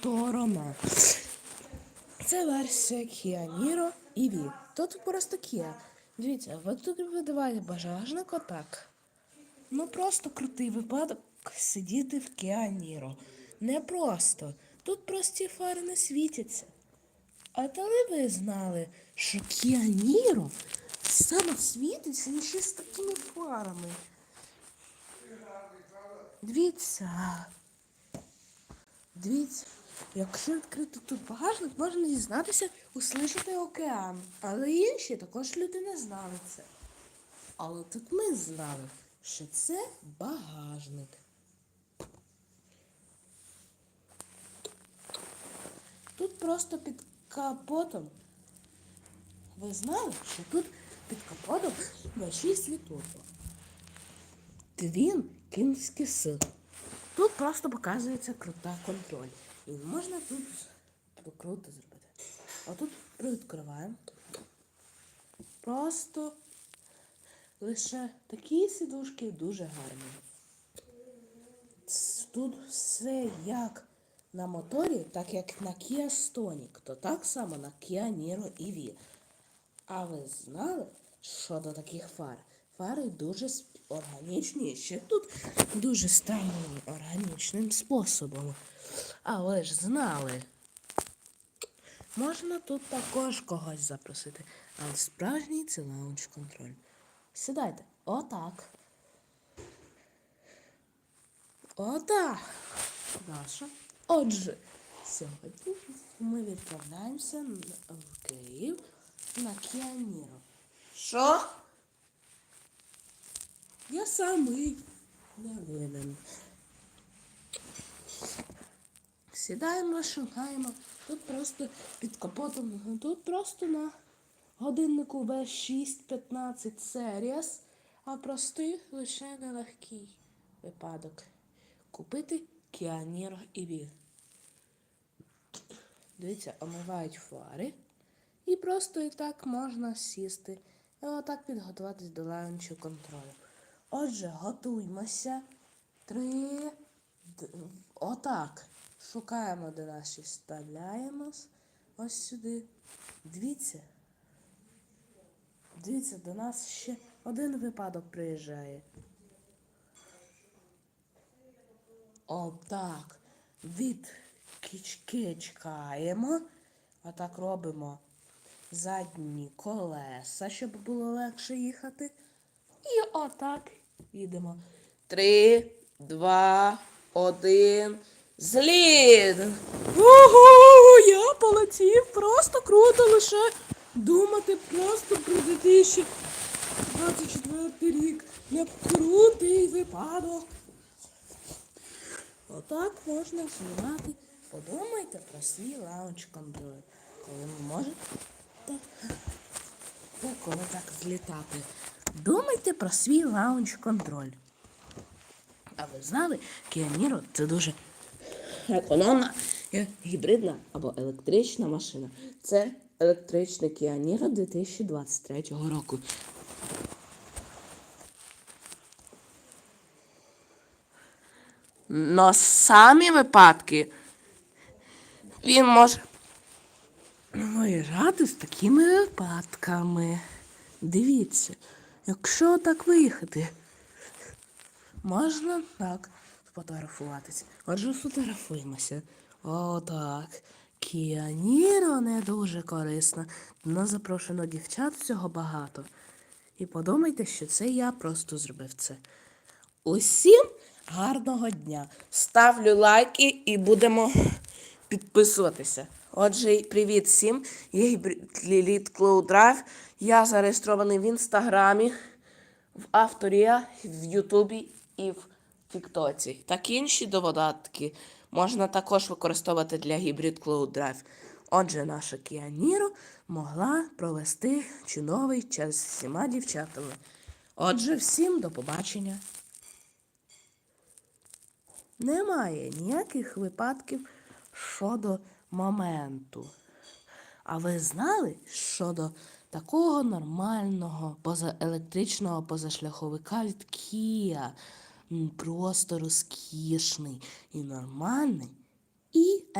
сторона. Це версія Kia Niro EV. Тут просто Kia. Дивіться, ви тут видавали бажажник отак. Ну просто крутий випадок сидіти в Kia Niro. Не просто. Тут прості фари не світяться. А коли ви знали, що Kia Niro саме світиться ще з такими фарами. Дивіться. Дивіться, якщо відкрити тут багажник, можна дізнатися, услышати океан. Але інші також люди не знали це. Але тут ми знали, що це багажник. Тут просто під капотом. Ви знали, що тут під капотом больший світофор. Твін кінський сил. Тут просто показується крута контроль. І можна тут круто зробити. А тут відкриваємо. Просто лише такі сідушки дуже гарні. Тут все як на моторі, так як на Kia Stonic, то так само на Kia Niro EV. А ви знали, що до таких фар? Фари дуже сп- органічні, ще тут дуже ставлені органічним способом. А ви ж знали. Можна тут також когось запросити, але справжній це лаунч контроль. Сідайте. Отак. Отак. Наша. Отже, сьогодні ми відправляємося в Київ на Кіаніро. Що? Я самий не винен. Сідаємо, шукаємо. Тут просто під капотом, ну, тут просто на годиннику B615 Series, а простий лише нелегкий випадок. Купити Kia Niro EV. Дивіться, омивають фари. І просто і так можна сісти. І отак підготуватись до лаунчу контролю. Отже, готуймося. Три. Отак. Шукаємо, де наші вставляємо. Ось сюди. Дивіться. Дивіться, до нас ще один випадок приїжджає. Отак. Від кічки чекаємо. Отак робимо задні колеса, щоб було легше їхати. І отак їдемо. Три, два, один. Зліт! Ого, я полетів, просто круто лише думати просто про 2024 рік. Як крутий випадок. Отак можна знімати. Подумайте про свій лаунч контроль. Коли ви можете коли так злітати. Думайте про свій лаунч контроль. А ви знали, Niro – це дуже економна гібридна або електрична машина. Це електричний Niro 2023 року. Но самі випадки він може виїжджати з такими випадками. Дивіться, якщо так виїхати, можна так сфотографуватися. Отже, сфотографуємося. Отак. Кіаніро не дуже корисно. Нас запрошено дівчат всього багато. І подумайте, що це я просто зробив це. Усім гарного дня. Ставлю лайки і будемо підписуватися. Отже, привіт всім. Я Ліліт Drive. Я зареєстрований в інстаграмі, в авторія, в Ютубі і в Тіктоці. Так інші додатки можна також використовувати для Cloud Drive. Отже, наша Niro могла провести чудовий час з всіма дівчатами. Отже, всім до побачення. Немає ніяких випадків щодо моменту. А ви знали щодо такого нормального позаелектричного позашляховика від Кія Просто розкішний і нормальний. І